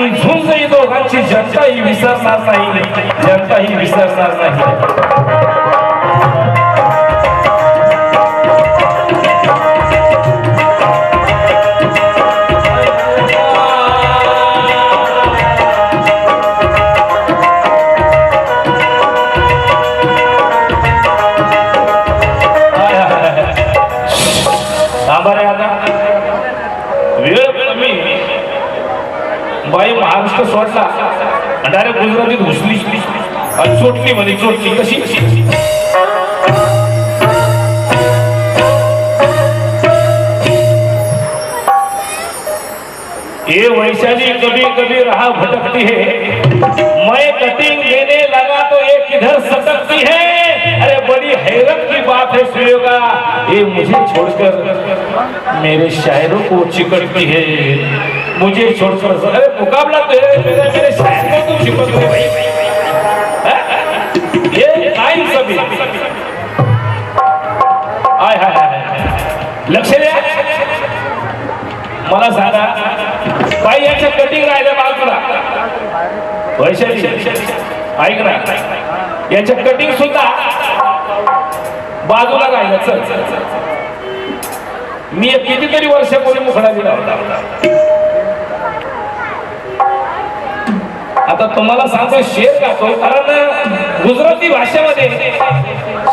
आणि झुंज ही दोघांची जनता ही विसरणार नाही. जनता ही विसरणार नाही. गुजरातीत घुसली आणि चोटली म्हणे, चोटली. कशी? ये वैशाली कभी कभी रहा भटकती है. मैं कटिंग देने लगा तो ये किधर सटकती है? अरे बड़ी हैरत की बात है सुयोगा ये मुझे छोड़कर मेरे शायरों को चिकटती है. मुझे छोड़कर अरे मुकाबला तो है मेरे शायर शिकवतो हे ये नाही सभी आय हाय हाय लक्ष द्या। मला सांगा बाई याच्या कटिंग राहिल्या बाजूला. वैशाली ऐक ना. याच्या कटिंग सुद्धा बाजूला राहिलं चल. चल, चल. मी एक कितीतरी वर्षापूर्वी मुखडा दिला होता. आता तुम्हाला सांगतो शेर गातो कारण गुजराती भाषेमध्ये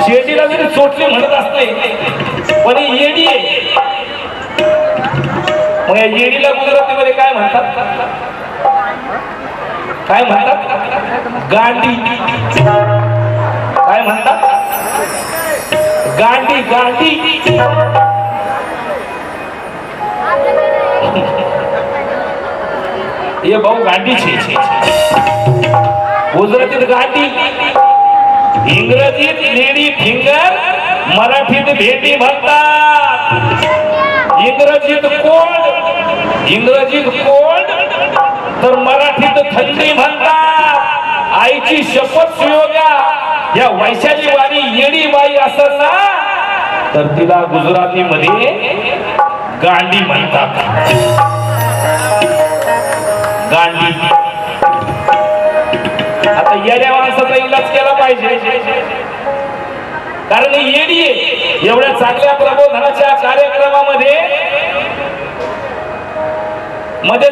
शेडीला जरी चोटली म्हणत असते पण येडी आहे. मग या येडीला गुजरातीमध्ये काय म्हणतात? काय म्हणतात? गांडी. काय म्हणतात? गांडी गांडी. ये भाऊ गांडी छे गुजरातीत गांडी इंग्रजीत लेडी फिंगर मराठीत भेटी म्हणतात इंग्रजीत कोल्ड इंग्रजीत कोल्ड तर मराठीत थंडी म्हणतात। आईची शपथ सुयोगा या वैशाली वारी येडी बाई असेल ना तर तिला गुजराती मध्ये गांडी म्हणतात। गांधी. आता येड्या माणसाचा इलाज केला पाहिजे. कारण येडी एवढ्या चांगल्या प्रबोधनाच्या कार्यक्रमामध्ये मध्ये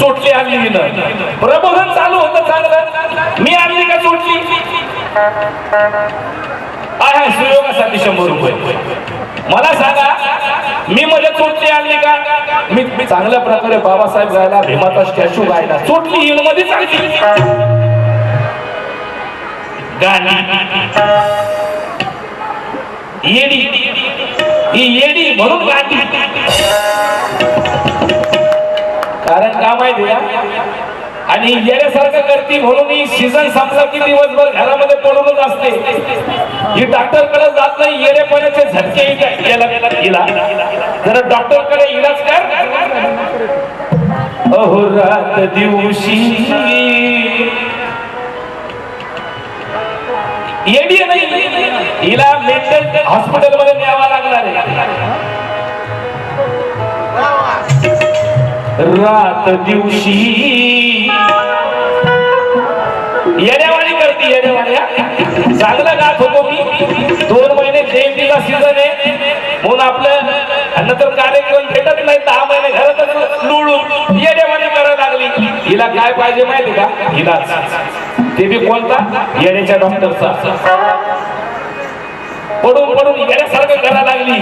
चोटली आणली तिनं प्रबोधन चालू होतं चांगलं. मी आणली का चोटली? आहे सुयोगासाठी शंभर रुपये. मला सांगा मी मध्ये चोटली आणली का? मी मी चांगल्या प्रकारे बाबासाहेब गायला भीमाचा स्टॅच्यू गायला. चोटली येऊन मध्ये चालली. गाणी. येडी. ही येडी म्हणून गाठी कारण का माहिती आणि येण्यासारखं करते म्हणून ही सीझन संपला की दिवसभर घरामध्ये पडूनच असते. ही डॉक्टरकडे जात नाही येणेपणाचे झटके हिला जरा डॉक्टरकडे इलाज कर. अहो रात दिवशी येडी नाही हिला मेंटल हॉस्पिटलमध्ये न्यावा लागणार आहे. रात दिवशी. येण्यावाणी करते येण्यावाणी चांगलं गात होतो मी. दोन महिने जयंतीचा सीझन आहे. म्हणून आपलं नंतर कार्यक्रम भेटत नाही दहा महिने घरातच लुळून येण्यावाणी करायला लागली. हिला काय पाहिजे माहिती का? हिला ते बी कोणता? येण्याच्या डॉक्टरचा पडून पडून येण्यासारखं करायला लागली.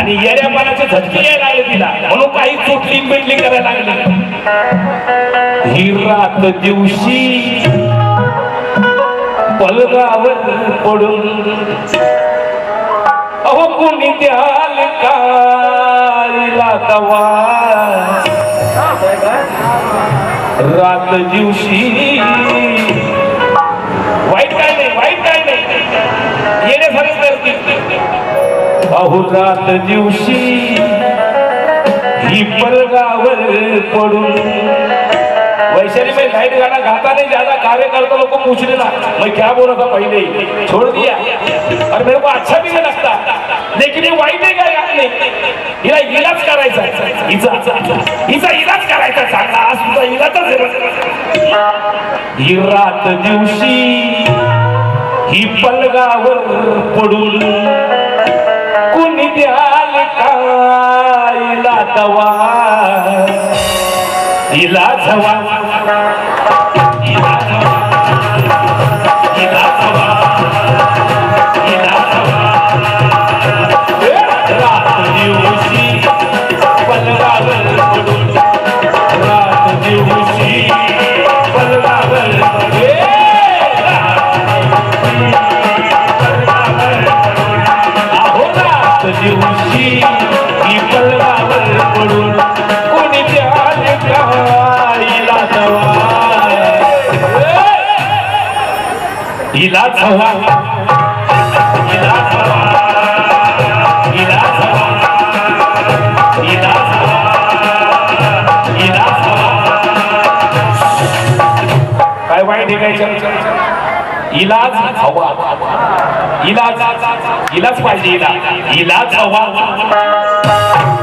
आणि येड्यापणाचे झटके यायला लागले तिला. म्हणून काही चोटली पेटली करायला लागली. ही रात दिवशी पलगावर पडून अहो कोणी द्याल काळीला तवा रात दिवशी वाईट काय नाही वाईट काय नाही. येण्यासारखं अहो रात दिवशी ही पलगावर पडून. वैशाली में लाइट गाना गाता नहीं ज्यादा कार्यकर्ता लोग को पूछ ना मैं क्या बोल रहा था पहले? ही छोड़ दिया. और मेरे को अच्छा भी नहीं लगता. लेकिन ये वाईट आहे काय गात नाही हिला इलाज करायचा हिचा हिचा इलाज करायचा चांगला आज तुझा इलाजच आहे. ही रात दिवशी ही पलगावर पडून. कुणी द्याल कायला दवा? इला हवा काय वाईट आहे इलाज हवा. इलाज इलाज पाहिजे इलाज इलाज हवा.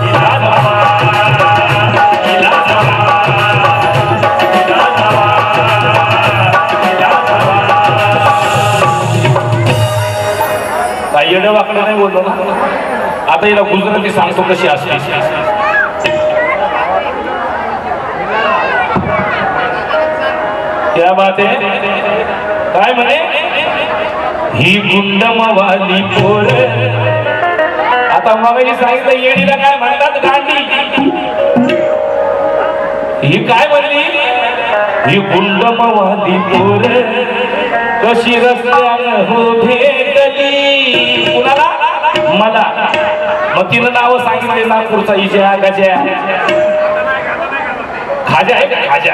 इलाज हवा. काय येडं वाकडं नाही बोललो ना. आता हिला गुजराती सांगतो कशी असते. क्या बात आहे? काय म्हणे? ही गुंडमवाली पोर. आता मगाशी सांगितलं येडीला काय म्हणतात गांधी? ही काय म्हणली? ही गुंडमवाली पोर. कशी रस्त्यानं हो भेटली मला मग तिनं नाव सांगितले नागपूरचा इजा गजया. खाजा आहे का? खाजा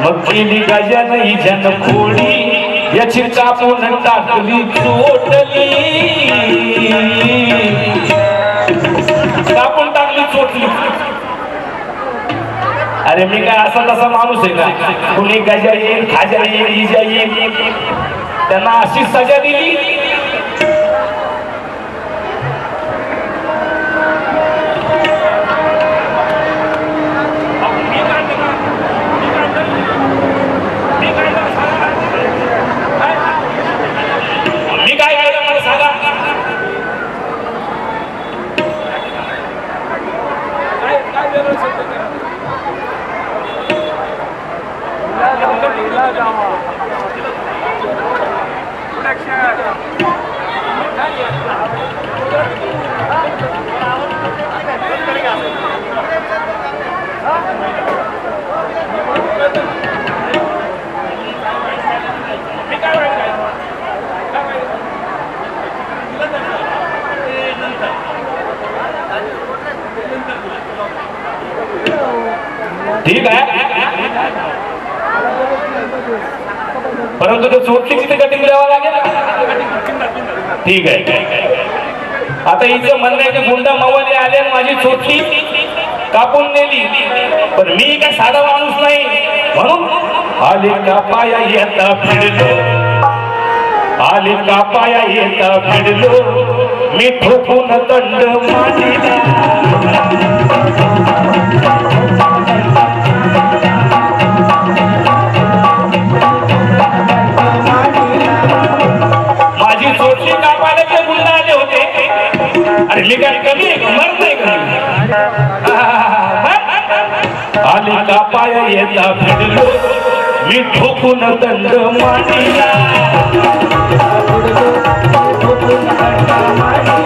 मग केली गजन इजन खोडी याची कापून टाकली चोटली. कापून टाकली चोटली. अरे मी काय असा तसा माणूस आहे का? कुणी गजा येईल खाजा येईल इजा येईल. त्यांना अशी सजा दिली. ठीक आहे. परंतु ते चोटची किती कटिंग द्यावं लागेल. ठीक आहे. आता इथं म्हणणं आहे की गुंडा मवाले आले माझी चोटची कापून नेली. पण मी काय साधा माणूस नाही. म्हणून आले का पाया येता फिरलो आले का पाया येता भिडलो. मी ठोकून दंड मांडिला मी काय कमी आहे का? मरत नाही का मी? का पाय येता भिडलो मी ठोकून दंड मांडिला मी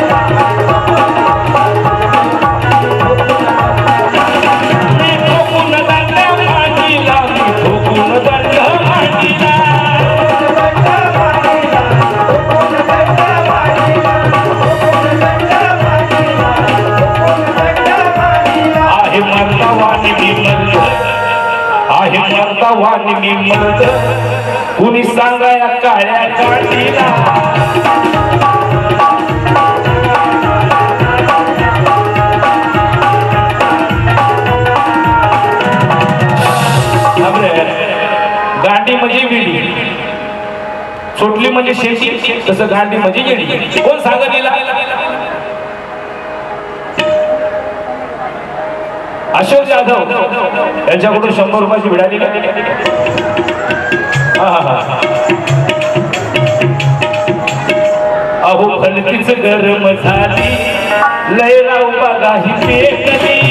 गांडी म्हणजे विडी. सुटली म्हणजे शेती तसं गांडी म्हणजे गेली कोण सांगा दिला अशोक जाधव. यांच्याकडून शंभर रुपयाची मिळाली का हा, हा, हा. अहो भलतीच गरम झाली. लय राव बघा ही पेटली.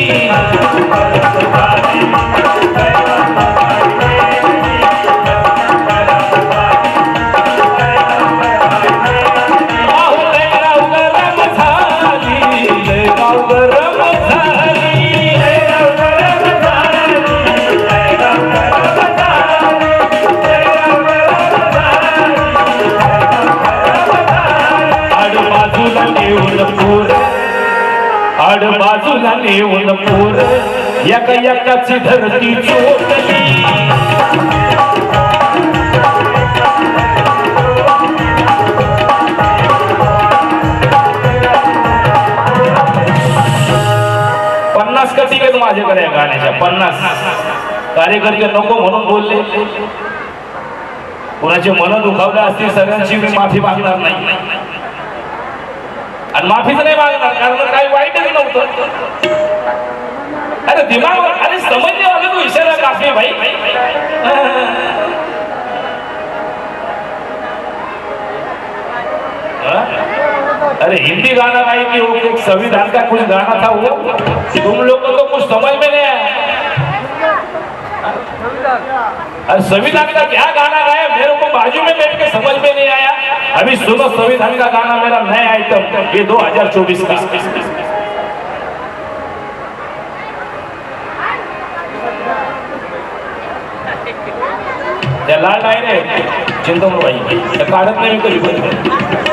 बाजूला नेऊन पोर. आड बाजूला नेऊन पोर. एका एकाची धरती चोटली पन्नास का तिकीट माझ्याकडे गाण्याच्या पन्नास. कार्यकर्ते नको म्हणून बोलले. कोणाचे मन दुखावले असतील सगळ्यांची मी माफी मागणार नाही. आणि माफीच नाही मागणार कारण काही वाईटच नव्हतं. अरे दिमाग अरे समजले वाले तू विषयाला काफी भाई. अरे हिंदी गाना गाएंगे वो हो, एक संविधान का कुछ गाना था वो. तुम लोग को तो कुछ समझ में नहीं आया. अरे संविधान का क्या गाना गाया? मेरे को बाजू में बैठ के समझ में नहीं आया. अभी सुनो संविधान का गाना मेरा नया आइटम ये 2024 का। लाल आहे रे चिंतामण भाई त्या काढत नाही मी कधी